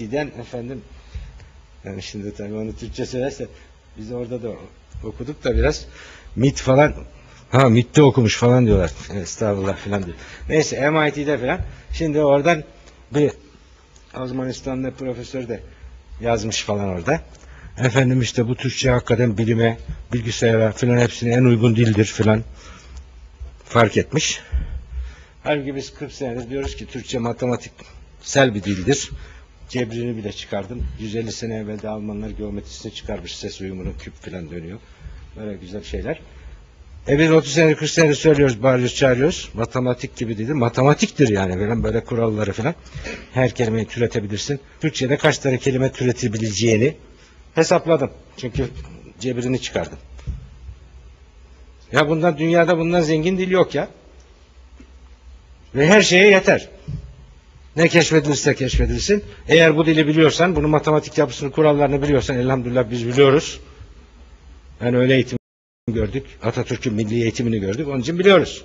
MIT'den efendim yani şimdi tabii onu Türkçe söylerse biz orada da okuduk da biraz MIT falan ha MIT'te okumuş falan diyorlar. Estağfurullah falan diyor. Neyse MIT'de falan. Şimdi oradan bir Azmanistan'da profesör de yazmış falan orada. Efendim işte bu Türkçe hakikaten bilime, bilgisayara falan hepsine en uygun dildir falan fark etmiş. Halbuki biz 40 senedir diyoruz ki Türkçe matematiksel bir dildir. Cebrini bile çıkardım. 150 sene evvel de Almanlar geometrisini çıkarmış. Ses uyumunu küp falan dönüyor. Böyle güzel şeyler. E biz 30 senedir 40 senedir söylüyoruz, bağırıyoruz, çağırıyoruz. Matematik gibi değil. Matematiktir yani. Falan böyle kuralları falan. Her kelimeyi türetebilirsin. Türkçe'de kaç tane kelime türetebileceğini hesapladım. Çünkü cebrini çıkardım. Ya bundan dünyada bundan zengin dil yok ya. Ve her şeye yeter. Ne keşfedilirse keşfedilsin. Eğer bu dili biliyorsan, bunun matematik yapısını, kurallarını biliyorsan elhamdülillah biz biliyoruz. Yani öyle eğitim gördük. Atatürk'ün milli eğitimini gördük. Onun için biliyoruz.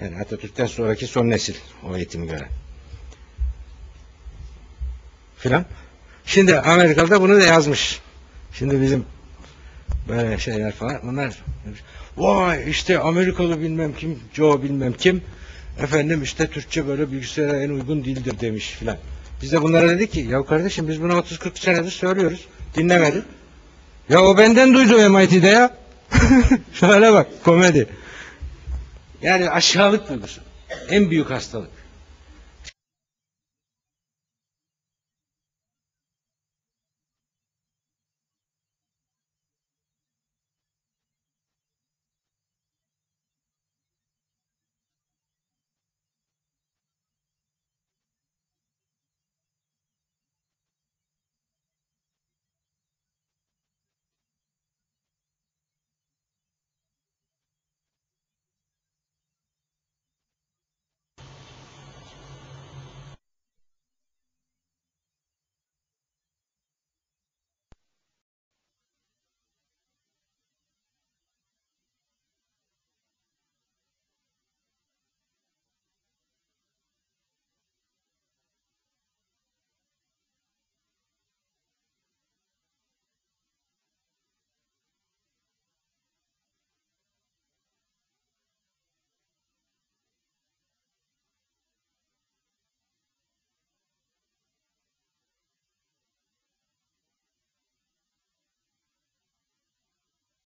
Yani Atatürk'ten sonraki son nesil o eğitimi gören. Filan. Şimdi Amerikalı'da bunu da yazmış. Şimdi bizim böyle şeyler falan bunlar vay işte Amerikalı bilmem kim Joe bilmem kim efendim işte Türkçe böyle bilgisayara en uygun dildir demiş filan. Biz de bunlara dedik ki ya kardeşim biz bunu 30-40 senedir söylüyoruz. Dinlemedi. Ya o benden duydu MIT'de ya. Şöyle bak komedi. Yani aşağılık duygusu. En büyük hastalık.